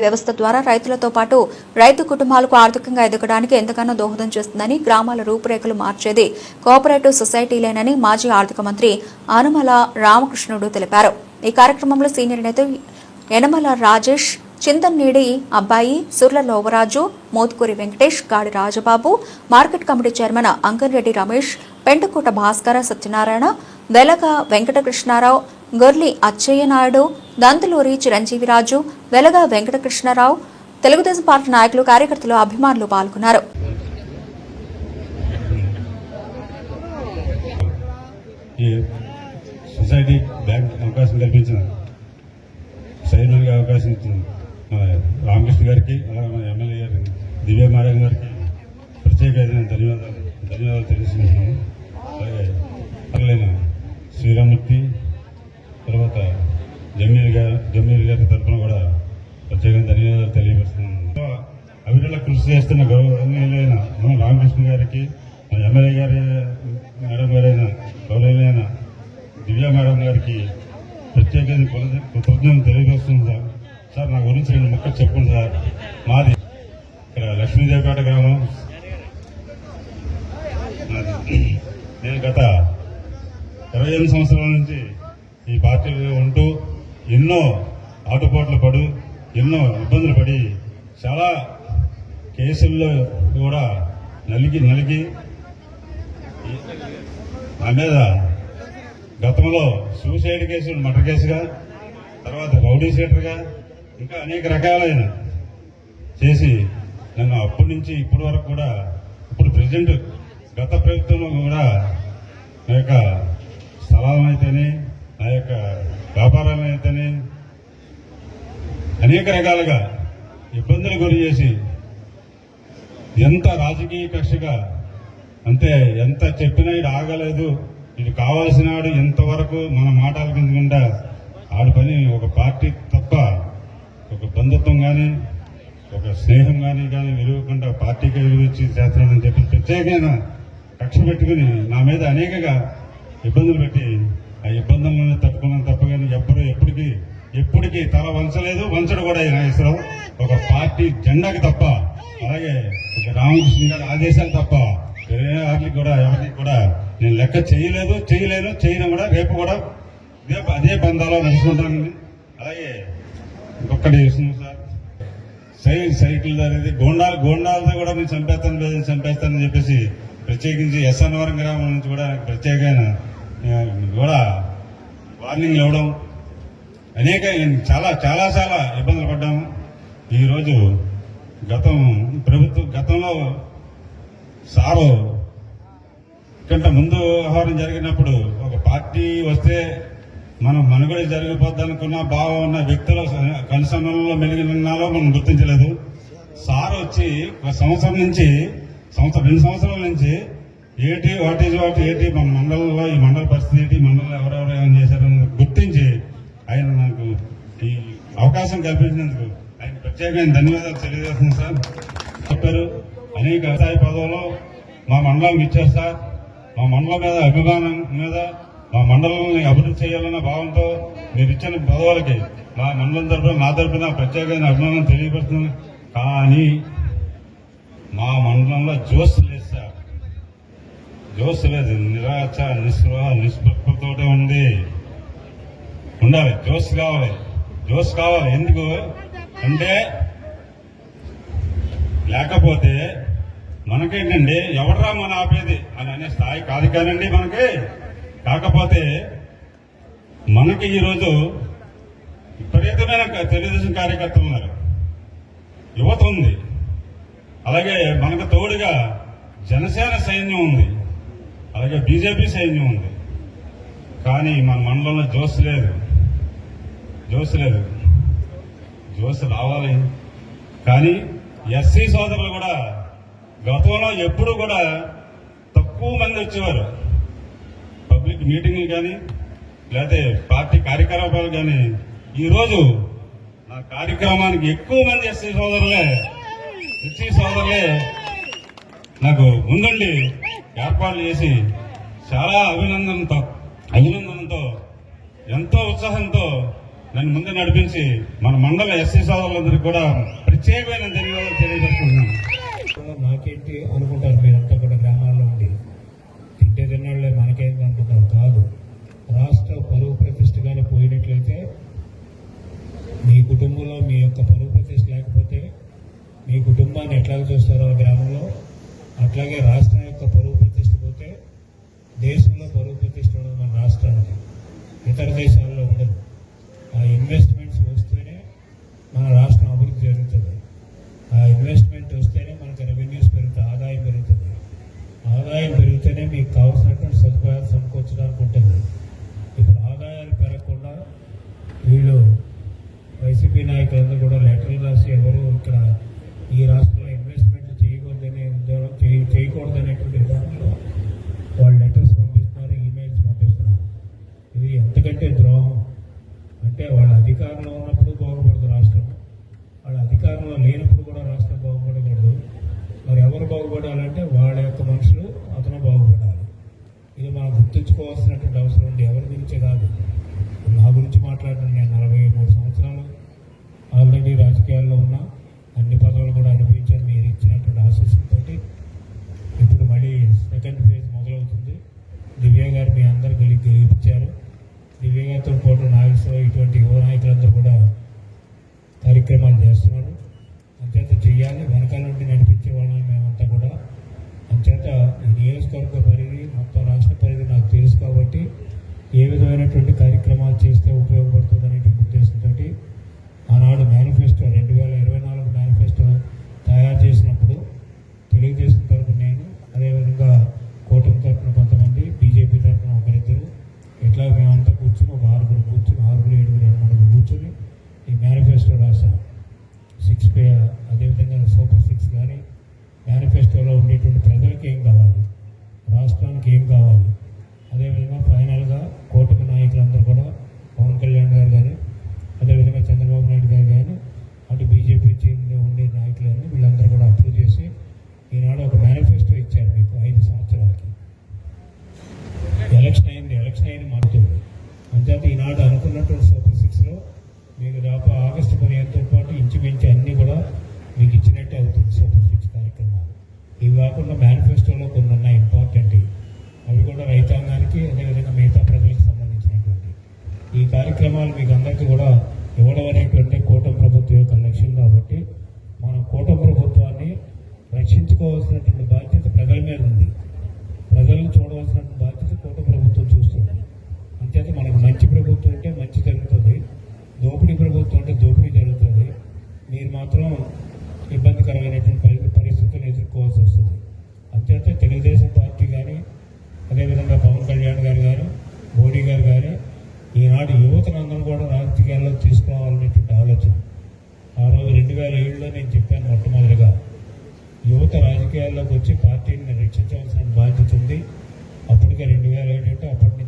వ్యవస్థ ద్వారా రైతులతో పాటు రైతు కుటుంబాలకు ఆర్థికంగా ఎదగడానికి ఎంతగానో దోహదం చేస్తుందని గ్రామాల రూపురేఖలు మార్చేది కోఆపరేటివ్ సొసైటీలేనని మాజీ ఆర్థిక మంత్రి ఆనుమల రామకృష్ణుడు తెలిపారు. ఈ కార్యక్రమంలో సీనియర్ నేత యనమల రాజేష్ చింతన్నీడి అబ్బాయి Surla Lovaraju Motkuri Venkatesh Gadi Rajababu market committee chairman Ankanreddy Ramesh Pentakota Bhaskara Satyanarayana Velaga Venkatakrishnarao Gorli Achchayya Naidu Dantuluri Chiranjeeviraju Velaga Venkatakrishnarao Telugu Desam party నాయకులు కార్యకర్తలు అభిమానులు పాల్గొన్నారు. సొసైటీ బ్యాంక్ అవకాశం కల్పించిన చైర్మన్గా అవకాశం ఇచ్చిన మన రామకృష్ణ గారికి అలాగే మన ఎమ్మెల్యే గారి దివ్య మారాయణ గారికి ప్రత్యేక ధన్యవాదాలు ధన్యవాదాలు తెలుసుకుంటున్నాము అలాగే శ్రీరామూర్తి తర్వాత జమీర్ గారు జమీర్ గారి తరఫున కూడా ప్రత్యేకంగా ధన్యవాదాలు తెలియపరుస్తున్నాను. అభివృద్ధిలో కృషి చేస్తున్న గౌరవనీయులైన మన రామకృష్ణ గారికి మన ఎమ్మెల్యే గారి మేడం గారైన గౌరవనీయులైన దివ్య మేడం గారికి ప్రత్యేకంగా కృతజ్ఞతలు తెలియపరుస్తుంది సార్. సార్ నా గురించి రెండు ముక్కలు చెప్పండి సార్. మాది ఇక్కడ లక్ష్మీదేవిపేట గ్రామం. నేను గత ఇరవై ఎనిమిది సంవత్సరాల నుంచి ఈ పార్టీలో ఉంటూ ఎన్నో ఆటుపోట్లు పడు ఎన్నో ఇబ్బందులు పడి చాలా కేసుల్లో కూడా నలిగి నలిగి నా మీద గతంలో సూసైడ్ కేసు మటర్ కేసుగా తర్వాత రౌడీ షీటర్గా ఇంకా అనేక రకాలైన చేసి నన్ను అప్పటి నుంచి ఇప్పటి వరకు కూడా ఇప్పుడు ప్రజెంట్ గత ప్రభుత్వంలో కూడా నా యొక్క స్థలాలను ఆ యొక్క వ్యాపారాలను అయితేనే అనేక రకాలుగా ఇబ్బందులు గురి చేసి ఎంత రాజకీయ కక్షగా అంతే ఎంత చెప్పినా ఇది ఆగలేదు ఇది కావాల్సిన వాడు ఇంతవరకు మన మాటలు కిందకుండా ఆడి పని ఒక పార్టీ తప్ప ఒక బంధుత్వం కానీ ఒక స్నేహం కానీ కానీ విలువకుండా పార్టీకి విలువ ఇచ్చి చెప్పి ప్రత్యేకమైన కక్ష పెట్టుకుని నా మీద అనేకగా ఇబ్బందులు పెట్టి ఆ ఇబ్బందులను తట్టుకున్నాను తప్ప కానీ ఎప్పుడు ఎప్పటికీ ఎప్పటికీ తల వంచలేదు వంచడు కూడా ఈ నాగేశ్వరరావు. ఒక పార్టీ జెండాకి తప్ప అలాగే ఒక రామకృష్ణ గారి ఆదేశాలు తప్ప వేరే వాటికి కూడా ఎవరికి కూడా నేను లెక్క చేయలేదు చేయలేను చేయను కూడా రేపు కూడా రేపు అదే బంధాలో నడుచుకుంటానండి అలాగే ఇంకొకటి విషయం సార్. సైకిల్ సైకిల్ అనేది గోండాలు గోండాలతో కూడా నేను చంపేస్తాను లేదని చంపేస్తానని చెప్పేసి ప్రత్యేకించి ఎస్ఎన్వరం గ్రామం నుంచి కూడా ప్రత్యేకమైన కూడా వార్నింగ్లు ఇవ్వడం అనేక చాలా చాలా చాలా ఇబ్బందులు పడ్డాము ఈరోజు గతం ప్రభుత్వం గతంలో సారు కంటే ముందు వ్యవహారం జరిగినప్పుడు ఒక పార్టీ వస్తే మనం మనుగడ జరిగిపోద్ది అనుకున్న భావం ఉన్న వ్యక్తుల కనుసమయంలో మెలిగినాలో మనం గుర్తించలేదు. సార్ వచ్చి ఒక సంవత్సరం నుంచి సంవత్సరం రెండు సంవత్సరాల నుంచి ఏంటి వాట్ ఈజ్ వాట్ ఏంటి మన మండలంలో ఈ మండల పరిస్థితి ఏంటి మండలంలో ఎవరెవరు ఏం చేశారని గుర్తించి ఆయన నాకు ఈ అవకాశం కల్పించినందుకు ఆయన ప్రత్యేకమైన ధన్యవాదాలు తెలియజేస్తున్నాను సార్. చెప్పారు అనేక వ్యవసాయ పదవులు మా మండలానికి ఇచ్చారు సార్. మా మండలం మీద అభిమానం మీద మా మండలాన్ని అభివృద్ధి చేయాలన్న భావంతో మీరు ఇచ్చిన పదవులకి మా మండలం తరఫున నా తరఫున ప్రత్యేకమైన అభిమానం తెలియపడుతుంది కానీ మా మండలంలో జోస్ లేదు సార్. జోస్ లేదు నిరాశ నిస్పృహ నిస్పృహతోటే ఉంది ఉండాలి జోస్ కావాలి జోస్ కావాలి. ఎందుకు? అంటే లేకపోతే మనకేంటండి? ఎవడరా మన ఆపేది? అని అనే స్థాయి కాదు కానండి మనకి. కాకపోతే మనకి ఈరోజు విపరీతమైన తెలుగుదేశం కార్యకర్తలు ఉన్నారు. యువత ఉంది. అలాగే మనకు తోడుగా జనసేన సైన్యం ఉంది. అలాగే బీజేపీ సైన్యం ఉంది. కానీ మన మండలంలో జోస్ లేదు. జోస్ లేదు. జోస్ రావాలి. కానీ ఎస్సీ సోదరులు కూడా గతంలో ఎప్పుడు కూడా తక్కువ మంది వచ్చేవారు. పబ్లిక్ మీటింగ్లు కానీ లేకపోతే పార్టీ కార్యకలాపాలు కానీ ఈరోజు నా కార్యక్రమానికి ఎక్కువ మంది ఎస్సీ సోదరులే ఎస్సీ సోదరులే నాకు ముందుండి ఏర్పాట్లు చేసి చాలా అభినందనతో అభినందనతో ఎంతో ఉత్సాహంతో నన్ను ముందు నడిపించి మన మండల ఎస్సీ సోదరులందరికీ కూడా ప్రత్యేకమైన ధన్యవాదాలు తెలియజేసుకుంటున్నాను. నాకేంటి అనుకుంటారు? మీరంతా కూడా గ్రామాల్లో ఉండి తింటే తిన్నాళ్ళే మనకేంటి అనుకుంటారు? కాదు. రాష్ట్ర పరువు ప్రతిష్టగానే పోయినట్లయితే మీ కుటుంబంలో మీ యొక్క పరువు ప్రతిష్ట లేకపోతే మీ కుటుంబాన్ని ఎట్లా చూస్తారో ఆ గ్రామంలో? అట్లాగే రాష్ట్రం యొక్క పరువు ప్రతిష్ట పోతే దేశంలో పరువు ప్రతిష్ట ఉండదు మన రాష్ట్రానికి. ఇతర దేశాలు ఎందుకంటే ద్రోహం అంటే వాళ్ళ అధికారంలో ఉన్నప్పుడు బాగుపడదు రాష్ట్రం. వాళ్ళ అధికారంలో లేనప్పుడు కూడా రాష్ట్రం బాగుపడకూడదు. మరి ఎవరు బాగుపడాలంటే వాళ్ళ యొక్క మనుషులు అతను బాగుపడాలి. ఇది మనం గుర్తుంచుకోవాల్సినటువంటి అవసరం ఉంది. ఎవరి గురించే కాదు. నా గురించి మాట్లాడడం నేను నలభై మూడు సంవత్సరాలు ఆల్రెడీ రాజకీయాల్లో ఉన్నా. అన్ని పదవులు కూడా అనిపించాను మీరు ఇచ్చినటువంటి ఆశీస్సులతోటి ఇప్పుడు మళ్ళీ సెకండ్ ఫేజ్ మొదలవుతుంది. దివ్య గారు మీ అందరు గెలి గెలిపించారు దివ్య గారితో పాటు నాగేశ్వరరావు ఇటువంటి యువ నాయకులందరూ కూడా కార్యక్రమాలు చేస్తున్నారు. అంచేత చేయాలి వెనకాల నుండి నడిపించే వాళ్ళని మేమంతా కూడా. అంచేత ఈ నియోజకవర్గ పరిధి మొత్తం రాష్ట్ర పరిధి నాకు తెలుసు కాబట్టి ఏ విధమైనటువంటి కార్యక్రమాలు చేస్తే ఉపయోగపడుతుంది అనేటువంటి ఉద్దేశంతో ఆనాడు మేనిఫెస్టో రెండు వేల ఇరవై నాలుగు మేనిఫెస్టో తయారు చేసినప్పుడు తెలుగుదేశం తరఫున నేను అదేవిధంగా కూటమి తరఫున కొంతమంది బీజేపీ తరఫున ఒకరిద్దరు ఇట్లా మేమంతా కూర్చుని ఒక ఆరుగురు కూర్చుని ఆరుగురు ఏడుగురు ఎనిమిది కూర్చుని ఈ మేనిఫెస్టో రాశాం. సిక్స్ పే అదేవిధంగా సూపర్ సిక్స్ కానీ మేనిఫెస్టోలో ఉండేటువంటి ప్రజలకు ఏం కావాలి? రాష్ట్రానికి ఏం కావాలి? అదేవిధంగా ఫైనల్గా కూటమి నాయకులందరూ కూడా పవన్ కళ్యాణ్ గారు కానీ అదేవిధంగా చంద్రబాబు నాయుడు గారు కానీ అటు బీజేపీ చీఫ్లో ఉండే నాయకులని వీళ్ళందరూ కూడా అప్రూవ్ చేసి ఈనాడు ఒక మేనిఫెస్టో ఇచ్చారు మీకు ఐదు సంవత్సరాలకి. ఎలక్షన్ అయింది ఎలక్షన్ అయింది మారుతుంది అంతేత ఈనాడు అనుకున్నటువంటి సూపర్ సిక్స్లో మీకు దాకా ఆగస్టు పదిహేనుతో పాటు ఇంచుమించు అన్నీ కూడా మీకు ఇచ్చినట్టే అవుతుంది సూపర్ సిక్స్ కార్యక్రమాలు. ఇవి కాకుండా మేనిఫెస్టోలో కొన్ని ఉన్నాయి ఇంపార్టెంట్. అవి కూడా రైతాంగానికి అదేవిధంగా మిగతా ప్రజలకు సంబంధించినటువంటి. ఈ కార్యక్రమాలు మీకు అందరికీ కూడా ఇవ్వడం అనేటువంటి కూటమి ప్రభుత్వం యొక్క లక్ష్యం కాబట్టి మనం కూటమి ప్రభుత్వాన్ని రక్షించుకోవాల్సినటువంటి బాధ్యత ప్రజల మీద ఉంది. ప్రజలను చూడవలసిన బాధ్యత కూటమి ప్రభుత్వం చూస్తుంది. అంతేత మనకు మంచి ప్రభుత్వం ఉంటే మంచి జరుగుతుంది దోపిడీ ప్రభుత్వం అంటే దోపిడీ జరుగుతుంది. మీరు మాత్రం ఇబ్బందికరమైనటువంటి పరి పరిస్థితులు ఎదుర్కోవాల్సి వస్తుంది. అంతేత తెలుగుదేశం పార్టీ కానీ అదేవిధంగా పవన్ కళ్యాణ్ గారు కానీ మోడీ గారు కానీ ఈనాడు యువతనందరూ కూడా రాజకీయాల్లో తీసుకురావాలనేటువంటి ఆలోచన. ఆ రోజు రెండు వేల ఏడులో నేను చెప్పాను మొట్టమొదటిగా. యువత రాజకీయాల్లోకి వచ్చి పార్టీని రక్షించవలసిన బాధ్యత ఉంది. అప్పటికే రెండు వేల ఏడు అంటే అప్పటి నుంచి